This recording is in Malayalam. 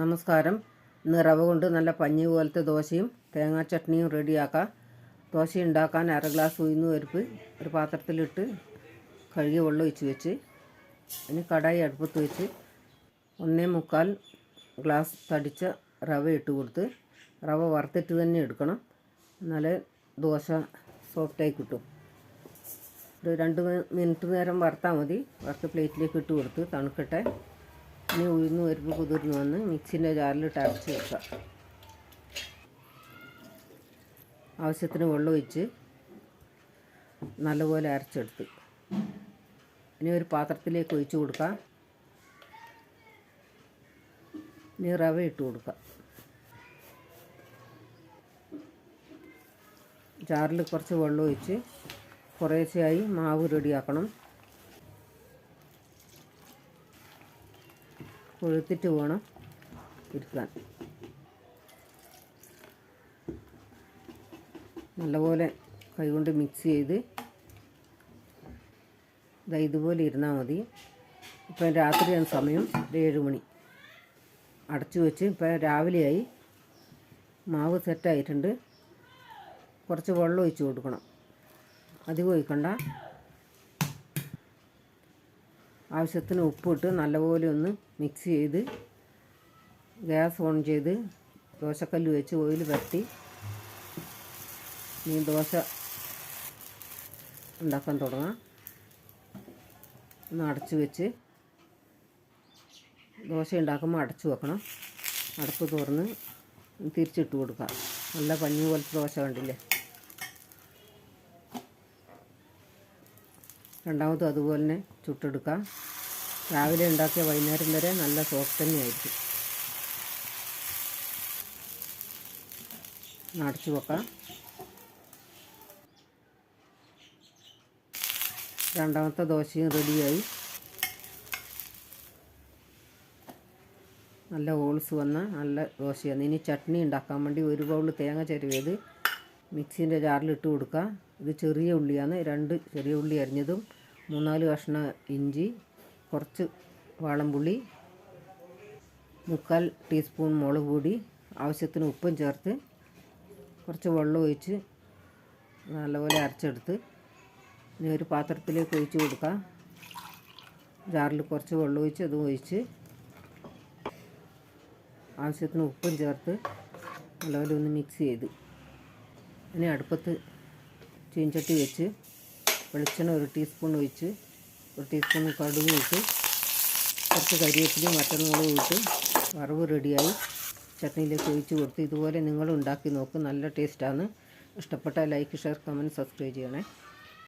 നമസ്കാരം. ഇന്ന് റവ കൊണ്ട് നല്ല പഞ്ഞി പോലത്തെ ദോശയും തേങ്ങാ ചട്നിയും റെഡിയാക്കാം. ദോശ ഉണ്ടാക്കാൻ അര ഗ്ലാസ് ഉയർന്നു പരിപ്പ് ഒരു പാത്രത്തിലിട്ട് കഴുകി വെള്ളം ഒഴിച്ച് വെച്ച് ഇനി കടായി അടുപ്പത്ത് വെച്ച് ഒന്നേ മുക്കാൽ ഗ്ലാസ് തടിച്ച റവ ഇട്ട് കൊടുത്ത് റവ വറുത്തിട്ട് തന്നെ എടുക്കണം. എന്നാലേ ദോശ സോഫ്റ്റായി കിട്ടും. ഒരു രണ്ട് മിനിറ്റ് നേരം വറുത്താൽ മതി. വറുത്ത് പ്ലേറ്റിലേക്ക് ഇട്ട് കൊടുത്ത് തണുക്കട്ടെ. ഇനി ഉഴുന്ന് പരിപ്പ് കുതിർന്ന് വന്ന് മിക്സിന്റെ ജാറിലിട്ട് അടച്ച് വെക്കുക. ആവശ്യത്തിന് വെള്ളമൊഴിച്ച് നല്ലപോലെ അരച്ചെടുത്ത്. ഇനി ഒരു പാത്രത്തിലേക്ക് ഒഴിച്ചു കൊടുക്കാം ഇനി റവ ഇട്ട് കൊടുക്കാം ജാറിൽ കുറച്ച് വെള്ളം ഒഴിച്ച് കുറേശ്ശെയായി മാവ് റെഡിയാക്കണം. കൊഴുത്തിട്ട് വേണം ഇരിക്കാൻ. നല്ലപോലെ കൈകൊണ്ട് മിക്സ് ചെയ്ത് ദാ ഇതുപോലെ ഇരുന്നാൽ മതി. ഇപ്പം രാത്രിയാണ് സമയം ഏഴ് മണി. അടച്ചു വെച്ച് ഇപ്പം രാവിലെയായി മാവ് സെറ്റായിട്ടുണ്ട് കുറച്ച് വെള്ളം ഒഴിച്ച് കൊടുക്കണം. അധികം ഒഴിക്കണ്ട. ആവശ്യത്തിന് ഉപ്പിട്ട് നല്ലപോലെ ഒന്ന് മിക്സ് ചെയ്ത് ഗ്യാസ് ഓൺ ചെയ്ത് ദോശക്കല്ല് വെച്ച് ഓയിൽ പറ്റി ഈ ദോശ ഉണ്ടാക്കാൻ തുടങ്ങാം. ഒന്ന് അടച്ച് വെച്ച് ദോശ ഉണ്ടാക്കുമ്പോൾ അടച്ചു വെക്കണം. അടപ്പ് തുറന്ന് തിരിച്ചിട്ട് കൊടുക്കാം. നല്ല പഞ്ഞി പോലത്തെ ദോശ കണ്ടില്ലേ? രണ്ടാമതും അതുപോലെ തന്നെ ചുട്ടെടുക്കാം. രാവിലെ ഉണ്ടാക്കിയ വൈകുന്നേരം വരെ നല്ല സോഫ്റ്റ് തന്നെയായിരിക്കും. അടച്ചു വെക്കാം. രണ്ടാമത്തെ ദോശയും റെഡിയായി. നല്ല ഹോൾസ് വന്ന നല്ല ദോശയാണ്. ഇനി ചട്നി ഉണ്ടാക്കാൻ വേണ്ടി ഒരു ബൗൾ തേങ്ങ ചെരുവിയത് മിക്സീന്റെ ജാറിലിട്ട് കൊടുക്കുക. ഇത് ചെറിയ ഉള്ളിയാണ്. രണ്ട് ചെറിയ ഉള്ളി അരിഞ്ഞതും മൂന്നാൽ കഷ്ണം ഇഞ്ചി കുറച്ച് വാളംപുള്ളി മുക്കാൽ ടീസ്പൂൺ മുളക് പൊടി ആവശ്യത്തിന് ഉപ്പും ചേർത്ത് കുറച്ച് വെള്ളം ഒഴിച്ച് നല്ലപോലെ അരച്ചെടുത്ത് ഇനി ഒരു പാത്രത്തിലേക്ക് ഒഴിച്ച് കൊടുക്കുക. ജാറിൽ കുറച്ച് വെള്ളം ഒഴിച്ച് അതും ഒഴിച്ച് ആവശ്യത്തിന് ഉപ്പും ചേർത്ത് നല്ലപോലെ ഒന്ന് മിക്സ് ചെയ്ത് ഇനി അടുപ്പത്ത് ചീഞ്ചട്ടി വെച്ച് വെളിച്ചെണ്ണ ഒരു ടീസ്പൂൺ ഒഴിച്ച് ഒരു ടീസ്പൂൺ കടുക് ഇട്ട് കുറച്ച് കരിവേപ്പിലയും മറ്റന്നുകളും ഇട്ട് വറവ് റെഡിയായി ചട്നിയിലേക്ക് ഒഴിച്ച് കൊടുത്ത് ഇതുപോലെ നിങ്ങൾ ഉണ്ടാക്കി നോക്കും. നല്ല ടേസ്റ്റാണ് ഇഷ്ടപ്പെട്ട ലൈക്ക് ഷെയർ കമന്റ് സബ്സ്ക്രൈബ് ചെയ്യണേ.